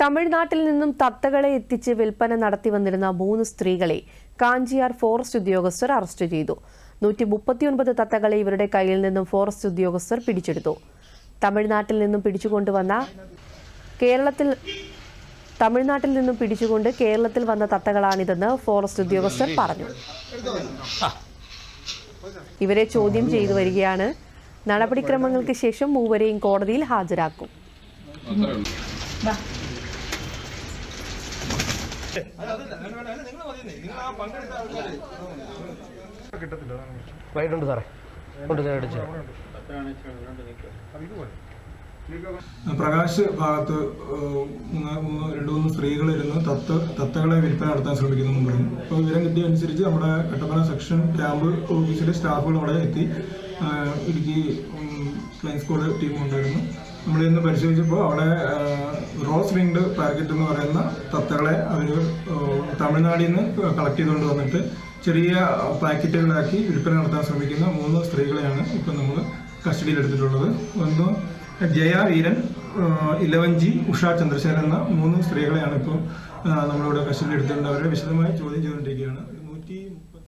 തമിഴ്നാട്ടിൽ നിന്നും തത്തകളെ എത്തിച്ച് വിൽപ്പന നടത്തി വന്നിരുന്ന മൂന്ന് സ്ത്രീകളെ കാഞ്ചിയാർ ഫോറസ്റ്റ് ഉദ്യോഗസ്ഥർ അറസ്റ്റ് ചെയ്തു. നൂറ്റി മുപ്പത്തിയൊൻപത് തത്തകളെ ഇവരുടെ കയ്യിൽ നിന്നും ഫോറസ്റ്റ് ഉദ്യോഗസ്ഥർ പിടിച്ചെടുത്തു. തമിഴ്നാട്ടിൽ നിന്നും പിടിച്ചുകൊണ്ടുവന്ന കേരളത്തിൽ തമിഴ്നാട്ടിൽ നിന്നും പിടിച്ചുകൊണ്ട് കേരളത്തിൽ വന്ന തത്തകളാണിതെന്ന് ഫോറസ്റ്റ് ഉദ്യോഗസ്ഥർ പറഞ്ഞു. ഇവരെ ചോദ്യം ചെയ്തു വരികയാണ്. നടപടിക്രമങ്ങൾക്ക് ശേഷം മൂവരെയും കോടതിയിൽ ഹാജരാക്കും. ഉണ്ട് സാറേ. ഉണ്ട് പ്രകാശ് ഭാഗത്ത് രണ്ടു മൂന്ന് മൂന്ന് സ്ത്രീകളിരുന്ന് തത്ത തത്തകളെ വിൽപ്പന നടത്താൻ ശ്രമിക്കുന്നു പറഞ്ഞു. വിവരം കിട്ടിയ അനുസരിച്ച് നമ്മുടെ കട്ടപ്പന സെക്ഷൻ ക്യാമ്പ് ഓഫീസിലെ സ്റ്റാഫുകൾ അവിടെ എത്തി. ഇടുക്കി ക്ലൈൻസ് സ്കോഡ് ടീം ഉണ്ടായിരുന്നു. നമ്മൾ ഇന്ന് പരിശോധിച്ചപ്പോൾ അവിടെ റോസ് വിങ്ഡ് പാക്കറ്റ് എന്ന് പറയുന്ന തത്തകളെ അവർ തമിഴ്നാടിൽ നിന്ന് കളക്ട് ചെയ്തുകൊണ്ട് വന്നിട്ട് ചെറിയ പാക്കറ്റുകളാക്കി വിൽപ്പന നടത്താൻ ശ്രമിക്കുന്ന മൂന്ന് സ്ത്രീകളെയാണ് ഇപ്പം നമ്മൾ കസ്റ്റഡിയിലെടുത്തിട്ടുള്ളത്. ഒന്ന് ജയ വീരൻ ഇലവൻ ജി ഉഷ ചന്ദ്രശേഖരൻ എന്ന മൂന്ന് സ്ത്രീകളെയാണ് ഇപ്പോൾ നമ്മളിവിടെ കസ്റ്റഡിയിൽ എടുത്തിട്ടുണ്ട് അവരെ വിശദമായി ചോദ്യം ചെയ്തുകൊണ്ടിരിക്കുകയാണ്. നൂറ്റി